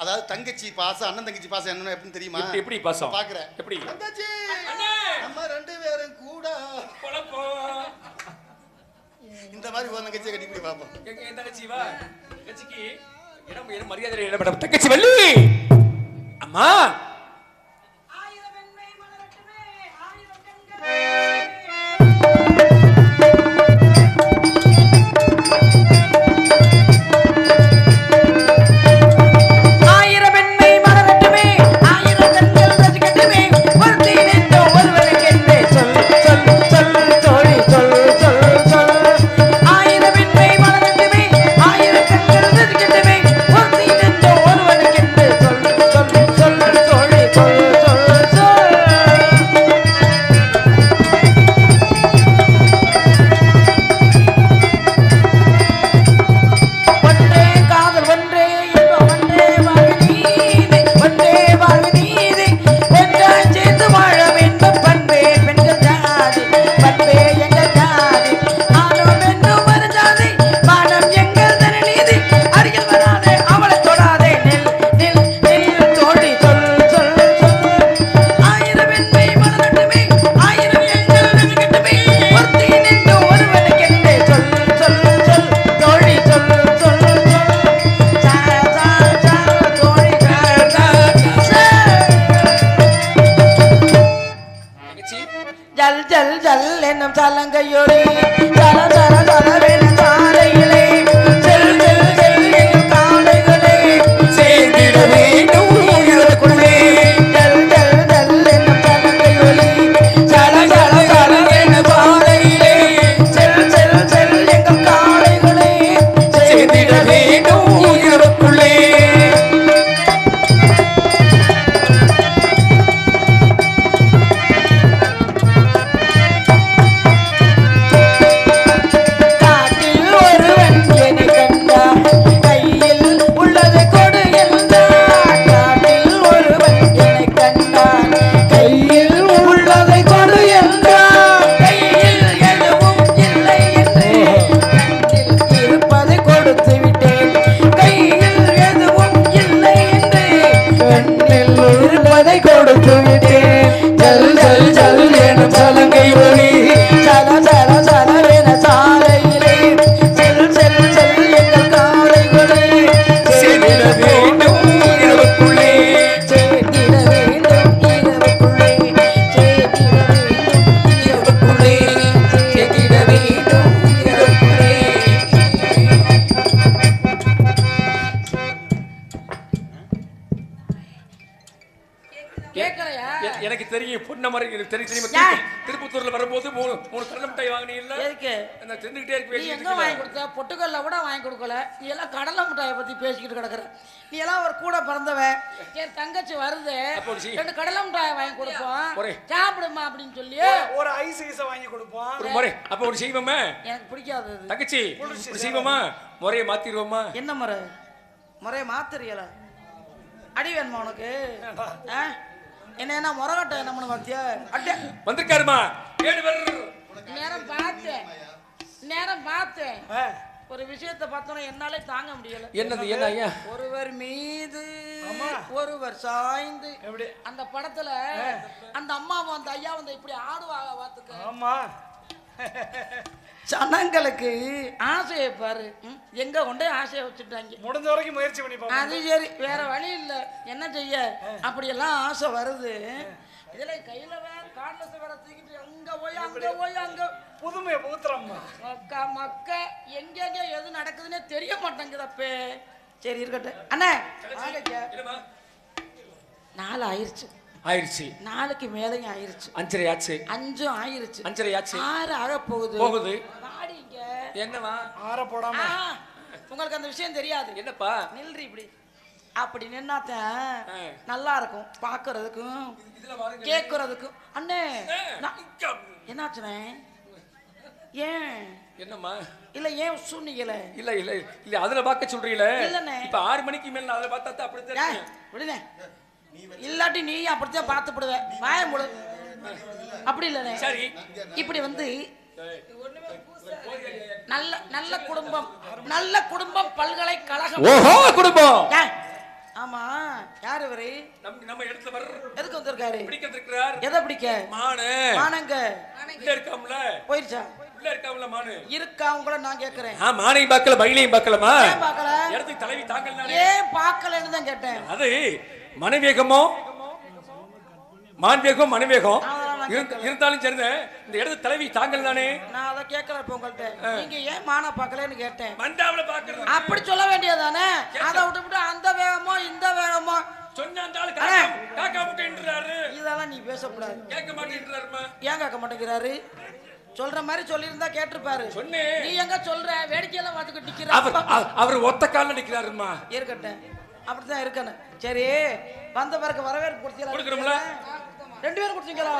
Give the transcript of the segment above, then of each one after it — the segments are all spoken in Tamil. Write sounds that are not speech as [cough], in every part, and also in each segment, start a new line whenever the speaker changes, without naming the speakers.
அதாவது தங்கச்சி பாசம் அண்ணன் தங்கச்சி பாசம் என்னன்னு எப்படின்னு தெரியுமா?
எப்படி பாசம்?
பாக்குறேன்.
எப்படி?
தங்கச்சி! நம்ம ரெண்டு பேரும் கூட. இந்த மாதிரி ஒரு தங்கச்சியை கட்டி போய் பார்ப்போம்
என் தங்கச்சி வா. தங்கச்சிக்கு இடம் மரியாதை இடப்பட்ட தங்கச்சி வள்ளி! அம்மா!
தல் என்னும் சலங்கையொரு தலம் தல தெரியும் தெரியுமா. திருப்பி- திருப்பத்தூர்ல வரும்போது மூணு மூணு கடலை மிட்டாய் வாங்கினீங்கல்ல?
எதுக்கு?
நான் தெரிஞ்சுக்கிட்டே
நீ எங்க வாங்கி கொடுத்த? பொட்டுக்கல்ல கூட வாங்கி கொடுக்கல. நீ எல்லாம் கடலை மிட்டாயை பத்தி பேசிக்கிட்டு கிடக்குற. நீ எல்லாம் ஒரு கூட பிறந்தவன் என் தங்கச்சி வருது. ரெண்டு கடலை மிட்டாயை வாங்கி கொடுப்போம்.
ஒரே.
சாப்பிடுமா அப்படின்னு சொல்லி.
ஒரு ஐஸ் ஐஸ வாங்கி கொடுப்போம்.
ஒரு முறை. அப்ப ஒரு செய்வோமா
எனக்கு பிடிக்காது அது.
தங்கச்சி ஒரு செய்வோமா முறையை மாத்திடுவோமா
என்ன முறை? முறையை மாத்துறியல? அடி வேணுமா உனக்கு? ஆ? என்ன என்ன முறகட்ட என்ன பண்ண பார்த்தியா? அட்டே.
வந்திருக்காருமா? ஏழு பேர்.
நேரம் பார்த்தேன். நேரம் பார்த்தேன். ஒரு விஷயத்தை பார்த்தோன்னா என்னாலே தாங்க முடியல.
என்னது என்ன ஐயா?
ஒருவர் மீது ஒருவர் சாய்ந்து.
எப்படி?
அந்த படத்துல அந்த அம்மாவும் அந்த ஐயா வந்து இப்படி ஆடுவாங்க பாத்துக்க
ஆமா. [laughs]
ஜனங்களுக்கு ஆசையை பாரு. ம், எங்க கொண்டு ஆசையை வச்சுட்டாங்க?
முடிஞ்ச வரைக்கும் முயற்சி பண்ணி
அது சரி வேற வழி இல்ல. என்ன செய்ய? அப்படியெல்லாம் ஆசை வருது. இதுல கையில வேற கார்ட்லெஸ் வேற தூக்கிட்டு அங்க போய் அங்க போய் அங்க.
புதுமையை புகுத்துறோம்மா
மக்கா மக்க. எங்கெங்க எது நடக்குதுன்னே தெரிய மாட்டேங்குதப்பே. சரி இருக்கட்டும். அண்ணே வாங்கய்யா.
என்னம்மா?
ஆயிருச்சு
ஆயிடுச்சு.
நாலுக்கு மேலையும் ஆயிருச்சு.
அஞ்சரை ஆச்சு
அஞ்சும் ஆயிருச்சு.
அஞ்சரை ஆச்சு
ஆறு ஆக போகுது.
போகுது.
வாடிங்க
என்னவா
ஆற போடாம.
உங்களுக்கு அந்த விஷயம் தெரியாது.
என்னப்பா?
நில்றி இப்படி. அப்படி நின்னாத்தான்
ஆ.
நல்லா இருக்கும் பாக்குறதுக்கும் கேக்குறதுக்கும். அண்ணே நான்-
இங்க.
என்னாச்சுனே ஏன்?
என்னம்மா?
இல்ல ஏன் சூழ்நிலை
இல்ல இல்ல இல்ல அதுல பார்க்க சொல்றீங்களே?
இல்லண்ணே.
இப்ப ஆறு மணிக்கு மேல நான் அதுல பார்த்தா
ஏய்,
இருக்கும்.
விடுனே இல்லாட்டி நீ அப்படித்தான் பார்த்து விடுவ வாய முடு. அப்படி இல்லனே
சரி.
இப்படி வந்து நல்ல நல்ல குடும்பம் நல்ல குடும்பம் பல்கலைக்கழகம்.
ஓஹோ குடும்பம்.
ஆமா. யார் இவரு?
நம்ம நம்ம இடத்துல வர்ற
எதுக்கு வந்திருக்காரு?
பிடிக்க இருக்கிறார்
எதை பிடிக்க?
மானு.
மானங்க.
உள்ள இருக்காம்ல
போயிருச்சா?
உள்ள இருக்காம்ல மானு?
இருக்கா உங்கள நான் கேக்குறேன்.
ஆ மானையும் பார்க்கல மயிலையும் பார்க்கலமா?
ஏன் பார்க்கல?
இடத்துக்கு தலைவி தாக்கல்
ஏன் பார்க்கலன்னு தான் கேட்டேன்.
அது மனவேகமோ மான்வேகம் மனவேகம் இருந்தாலும் சரிதான். இந்த இடத்து தலைவி தாங்கள் தானே?
நான் அதை கேட்கல இப்ப உங்கள்ட்ட நீங்க ஏன் மானை பார்க்கலன்னு கேட்டேன்.
மண்டாவில பாக்குறது
அப்படி சொல்ல வேண்டியதானே அதை விட்டு விட்டு அந்த வேகமோ இந்த வேகமோ. இதெல்லாம் நீ பேசக்கூடாது.
கேட்க மாட்டேன்றாருமா
ஏன் கேட்க மாட்டேங்கிறாரு? சொல்ற மாதிரி சொல்லியிருந்தா கேட்டிருப்பாரு.
சொன்னேன்
நீ எங்க சொல்ற? வேடிக்கையெல்லாம் பார்த்துக்கிட்டு
அவர்
நிக்கிற.
அவ- அவர் ஒத்த கால நிக்கிறாருமா
இருக்கட்டும். அப்படித்தான் இருக்கணும். சரி வந்த பிறகு வரவேற்பு? கொடுத்தீங்களா? ரெண்டு பேரும் கொடுத்தீங்களா?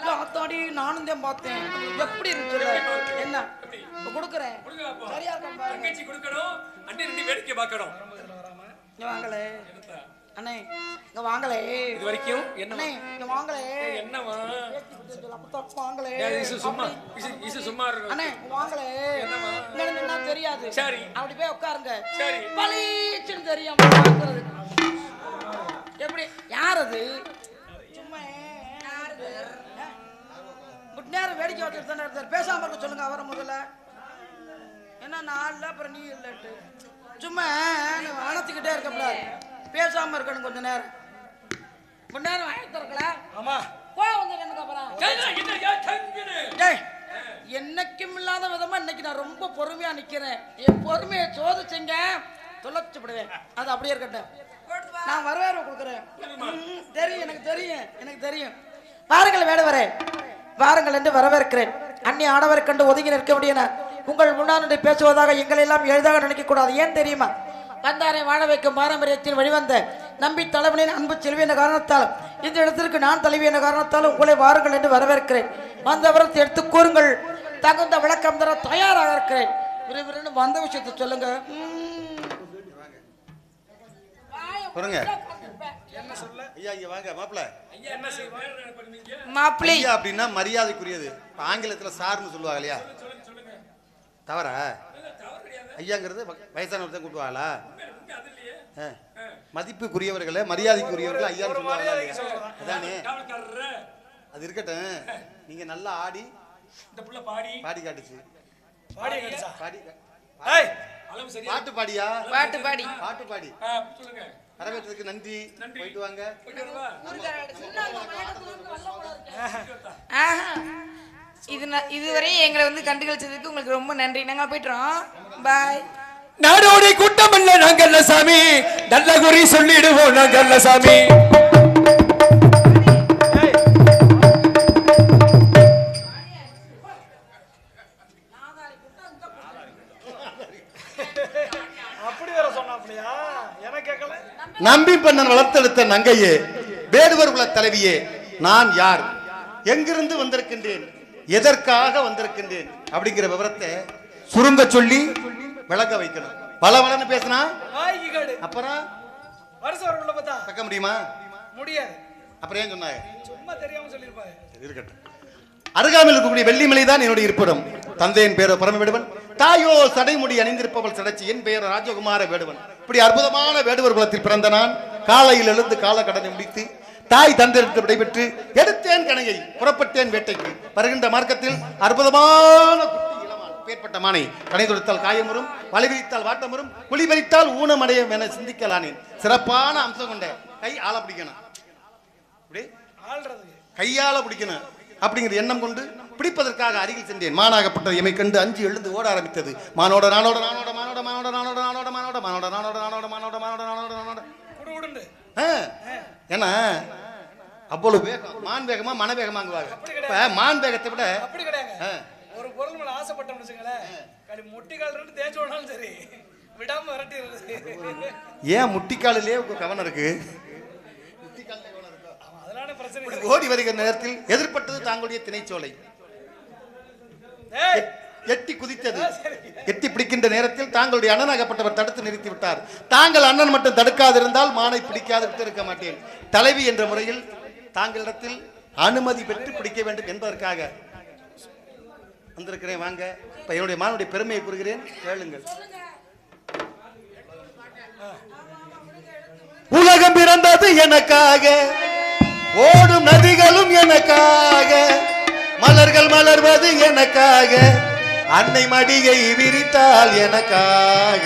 இல்ல, அத்தாடி நானும் தான் பார்த்தேன். எப்படி இருந்துச்சு என்ன? இப்ப கொடுக்குறேன். சரியா
தங்கச்சி கொடுக்கணும் அண்ணி ரெண்டு வேடிக்கை பார்க்கணும்.
இங்க வாங்களே. அண்ணே இங்க வாங்களே.
இது வரைக்கும் என்ன
இங்க வாங்களே.
என்னவா
வாங்களே.
இசு சும்மா இசு சும்மா இருக்கும்
அண்ணே வாங்களே. நின்னா தெரியாது?
சரி.
அப்படி போய் உட்காருங்க.
சரி.
பளீச்சுன்னு தெரியும் பார்க்கறது எப்படி? யார் அது சும்மா நேரம் வேடிக்கை வச்சுட்டு தானே இருந்தார். பேசாம இருக்க சொல்லுங்க அவரை முதல்ல. என்ன நான் இல்லை அப்புறம் நீ இல்லைட்டு. சும்மா அணைச்சிக்கிட்டே இருக்கக்கூடாது பேசாம இருக்கணும் கொஞ்ச நேரம். கொஞ்ச நேரம் வாங்கி திறக்கல?
ஆமா.
கோவம் வந்து எனக்கு அப்புறம்? என்னைக்கும் இல்லாத விதமா இன்னைக்கு நான் ரொம்ப பொறுமையா நிக்கிறேன். என் பொறுமையை சோதிச்சுங்க. தொலைச்சுப்படுவேன் அது அப்படியே இருக்கட்டும். நான் வரவேற்பு கொடுக்குறேன். ம், தெரியும் எனக்கு தெரியும் எனக்கு தெரியும். பாருங்கள் வேடவரே. வாருங்கள் என்று வரவேற்கிறேன். அந்நிய ஆடவர் கண்டு ஒதுங்கி நிற்க முடியன. உங்கள் முன்னாடி பேசுவதாக எங்களை எல்லாம் எளிதாக நினைக்க கூடாது ஏன் தெரியுமா? வந்தாரை வாழ வைக்கும் பாரம்பரியத்தில் வழிவந்த நம்பி தலைவனின் அன்பு செல்வி என்ற காரணத்தால். இந்த இடத்திற்கு நான் தலைவி என்ற காரணத்தால் உங்களை வாருங்கள் என்று வரவேற்கிறேன். வந்தவரத்தை எடுத்து கூறுங்கள். தகுந்த விளக்கம் தர தயாராக இருக்கிறேன். விறுவிறுன்னு வந்த விஷயத்தை சொல்லுங்க. ம்.
பாருங்க ஐயா இங்க வாங்க மாப்பிள்ள.
ஐயா என்ன
மாப்பிள்ளை.
ஐயா அப்படின்னா மரியாதைக்குரியது. இப்ப ஆங்கிலத்துல சார்னு சொல்லுவாங்க இல்லையா? தவறா? ஐயாங்கிறது வ- வயசானவர் கூப்பிடுவாங்களா? ஆ. மதிப்புக்குரியவர்களை மரியாதைக்குரியவர்கள் ஐயான்னு சொல்லுவாங்களா? இல்லையா? அதானே? அது இருக்கட்டும். நீங்க நல்லா ஆடி.
இந்த புள்ள பாடி.
பாடி காட்டுச்சு.
பாடி
பாடி கா-
ஏய்
அளவு சரியா
பாட்டு பாடியா?
பாட்டு பாடி
பாட்டு பாடி.
சொல்லுங்க.
வரவேற்றதுக்கு நன்றி.
நன்றி.
போயிட்டு வாங்க.
இது ந- இதுவரை எங்களை வந்து கண்டுகளிச்சதுக்கு உங்களுக்கு ரொம்ப நன்றி. நாங்க போயிட்டுறோம். பாய்
நாடோடி கூட்டம் இல்ல நாங்கல்ல சாமி நல்ல குறி சொல்லிடுவோம் நாங்கல்ல சாமி
பெற்ற நங்கையே வேடுவர் குல தலைவியே நான் யார்? எங்கிருந்து வந்திருக்கின்றேன்? எதற்காக வந்திருக்கின்றேன்? அப்படிங்கிற விவரத்தை சுருங்க சொல்லி விளக்க வைக்கணும். பல வளன்னு பேசினா? அப்புறம்? தக்க முடியுமா?
முடியாது.
அப்புறம் ஏன் சொன்னாங்க
சும்மா தெரியாம சொல்லிருப்பாங்க
இருக்கட்டும். அருகாமையில் இருக்கக்கூடிய வெள்ளிமலை தான் என்னுடைய இருப்பிடம். தந்தையின் பேரோ பரம வேடுவன்? தாயோ சடைமுடி அணிந்திருப்பவள் சடைச்சி என் பெயர் ராஜகுமார வேடுவன். இப்படி அற்புதமான வேடுவர் குலத்தில் பிறந்த நான் காலையில் எழுந்து காலக்கடனை முடித்து தாய் தந்தையிடத்தில் விடைபெற்று எடுத்தேன் கணையை புறப்பட்டேன் வேட்டைக்கு. வருகின்ற மார்க்கத்தில் அற்புதமான பேர்பட்ட மானை கணை தொடுத்தால் காயமுறும் வலை விரித்தால் வாட்டமுறும் குழி பறித்தால் ஊனமடையும் என சிந்திக்கலானேன் சிறப்பான அம்சம் கொண்ட கை ஆள பிடிக்கணும். கையால பிடிக்கணும். அப்படிங்கிற எண்ணம் கொண்டு பிடிப்பதற்காக அருகில் சென்றேன். மானாகப்பட்டது எமை கண்டு அஞ்சு எழுந்து ஓட ஆரம்பித்தது. மானோட நானோட நானோட மானோட மானோட நானோட நானோட மானோட மானோட நானோட நானோட மானோட மானோட நானோட நானோட. ஏன்னா அவ்வளவு வேகம். மான் வேகமா மன வேகமாங்குவாங்க இப்ப மான் வேகத்தை விட
அப்படி கிடையாது. ஒரு பொருள் மேல ஆசைப்பட்டோம்னு வச்சுங்களேன் முட்டி கால் ரெண்டு சரி விடாம விரட்டிடுறது.
ஏன் முட்டிக்காலிலே கவனம் இருக்கு?
ஆமா, அதனால பிரச்சனை.
ஓடி வருகிற நேரத்தில் எதிர்பட்டது தாங்களுடைய திணைச்சோலை. எட்டி குதித்தது. எட்டி பிடிக்கின்ற நேரத்தில் தாங்களுடைய அண்ணனாகப்பட்டவர் தடுத்து நிறுத்தி விட்டார். தாங்கள் அண்ணன் மட்டும் தடுக்காதிருந்தால் மானை பிடிக்காது இருக்க மாட்டேன். தலைவி என்ற முறையில் தாங்களிடத்தில் அனுமதி பெற்று பிடிக்க வேண்டும் என்பதற்காக வந்திருக்கிறேன். வாங்க. இப்ப என்னுடைய மானுடைய பெருமையை கூறுகிறேன். கேளுங்கள். உலகம் பிறந்தது எனக்காக ஓடும் நதிகளும் எனக்காக மலர்கள் மலர்வது எனக்காக. அன்னை மடியை விரித்தால் எனக்காக.